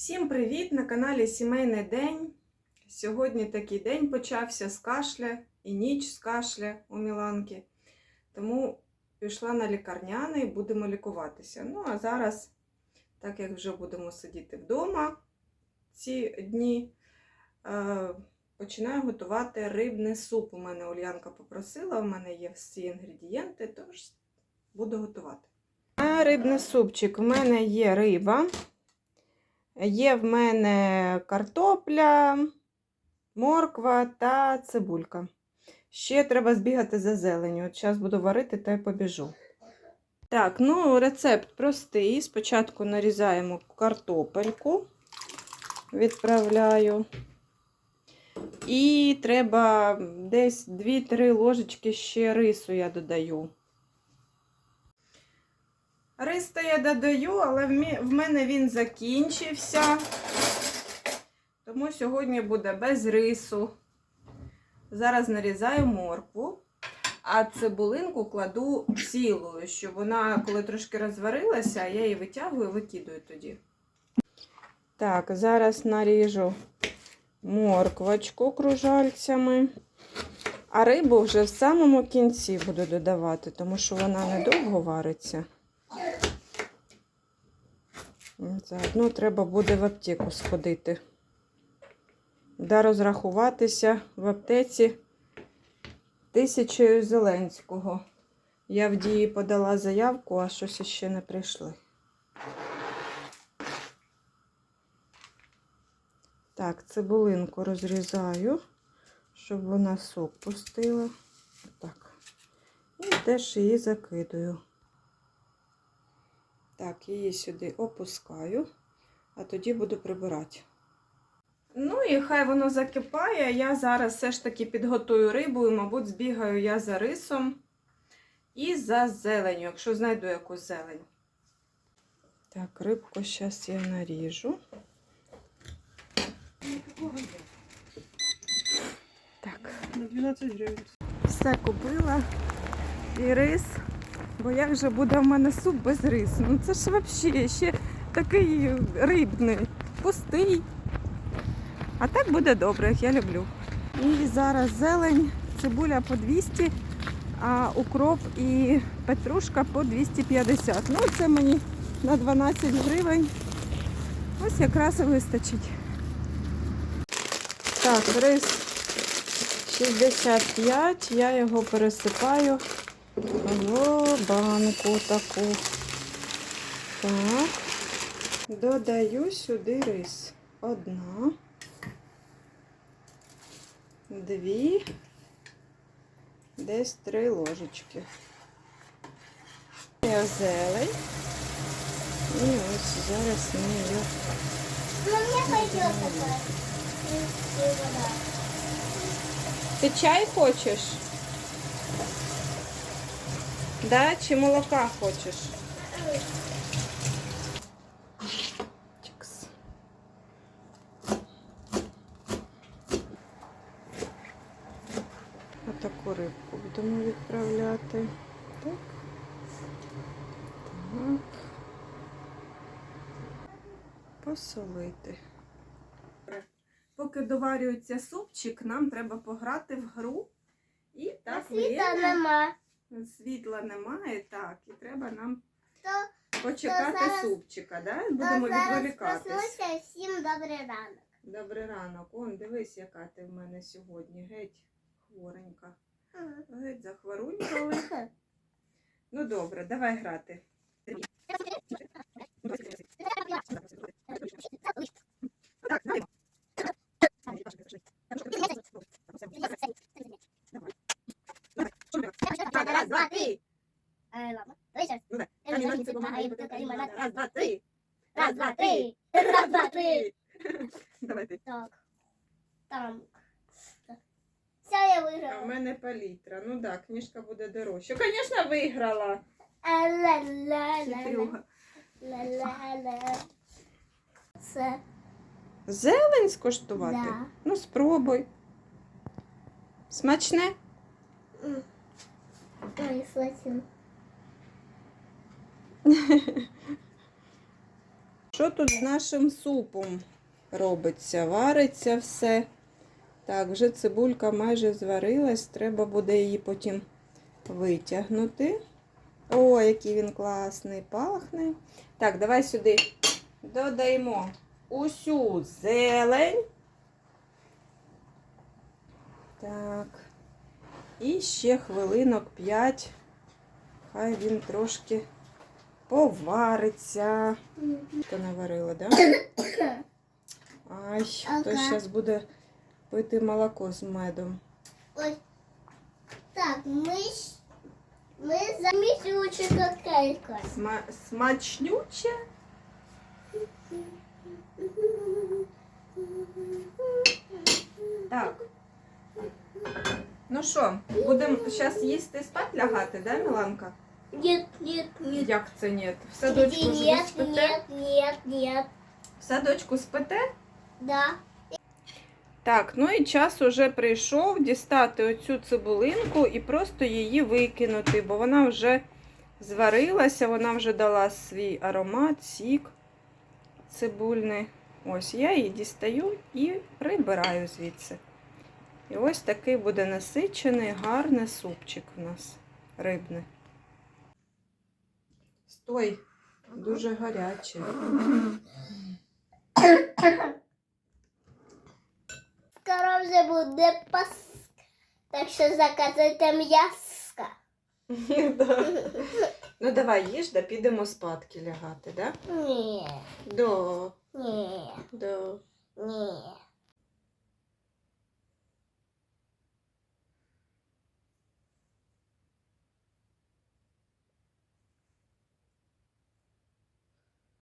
Всім привіт! На каналі Сімейний День. Сьогодні такий день почався з кашля і ніч з кашля у Міланки. Тому пішла на лікарняний, будемо лікуватися. Ну, а зараз, так як вже будемо сидіти вдома ці дні, е, починаю готувати рибний суп. У мене Ульянка попросила, у мене є всі інгредієнти, тож буду готувати. А рибний супчик. У мене є риба. Є в мене картопля, морква та цибулька. Ще треба збігати за зеленю. От зараз буду варити та й побіжу. Так, ну рецепт простий. Спочатку нарізаємо картопельку, відправляю. І треба десь 2-3 ложечки ще рису я додаю. Рис то я додаю, але в мене він закінчився. Тому сьогодні буде без рису. Зараз нарізаю моркву, а цибулинку кладу цілою, щоб вона, коли трошки розварилася, я її витягую і викидаю тоді. Так, зараз наріжу морквочку кружальцями. А рибу вже в самому кінці буду додавати, тому що вона недовго вариться. Заодно треба буде в аптеку сходити. Да розрахуватися в аптеці тисячею Зеленського. Я в дії подала заявку, а щось іще не прийшли. Так, цибулинку розрізаю, щоб вона сок пустила. Так. І теж її закидаю. Так, її сюди опускаю, а тоді буду прибирати. Ну і хай воно закипає. Я зараз все ж таки підготую рибу і, мабуть, збігаю я за рисом і за зеленю, якщо знайду якусь зелень. Так, рибку зараз я наріжу. Так. На 12 гривень. Все купила. І рис. Бо як же буде в мене суп без рису? Ну це ж взагалі ще такий рибний, пустий. А так буде добре, як я люблю. І зараз зелень, цибуля по 200, а укроп і петрушка по 250. Ну, це мені на 12 гривень. Ось якраз і вистачить. Так, рис 65, я його пересипаю банку таку. Так. Додаю сюди рис. Одна, дві, десь три ложечки. Я зелень. І ось зараз ми її. Ну, пойдет и вода. Ти чай хочеш? Да? Чи молока хочеш? Отаку рибку будемо відправляти. Так. Так. Посолити. Поки доварюється супчик, нам треба пограти в гру. І так світа нема. Світла немає, так, і треба нам То, почекати То зараз- супчика, да? Будемо зараз відволікатись. проснуся всім добрий ранок. Добрий ранок. Он, дивись, яка ти в мене сьогодні. Геть хворенька. Геть захворунькали. Ну добре, давай грати. Раз, два, три. Ладно. Давай раз. Ну, да. Бумага, два, три. Раз, два, три. Раз, два, три. Давай ти. Так. Там. Все, я А в мене палітра. Ну так, книжка буде дорожча. Звісно, виграла. Хитрюга. Це. Зелень скоштувати? Да. Ну, спробуй. Смачне? М. Ой, слухай. Що тут з нашим супом робиться? Вариться все. Так, вже цибулька майже зварилась, треба буде її потім витягнути. О, який він класний, пахне. Так, давай сюди додаємо усю зелень. Так. І ще хвилинок 5. Хай він трошки повариться. То наварила, да? Ай, хтось Ага. зараз буде пити молоко з медом. Ой. Так, с- мы замесили какая-то. Сма- смачнюче. Так. Ну що, будемо зараз їсти спать лягати, да, Міланка? Нет, нет, нет. Як це ні? В садочку ж ви Нет, спите? нет, нет, нет. В садочку спите? Да. Так, ну і час уже прийшов дістати оцю цибулинку і просто її викинути, бо вона вже зварилася, вона вже дала свій аромат, сік цибульний. Ось я її дістаю і прибираю звідси. І ось такий буде насичений, гарний супчик у нас рибний. Стой, дуже гарячий. Скоро вже буде паск. Так що заказуйте м'яско. Да. Ну давай їж, да підемо спадки лягати, да? Ні, Да, ні, да. ні.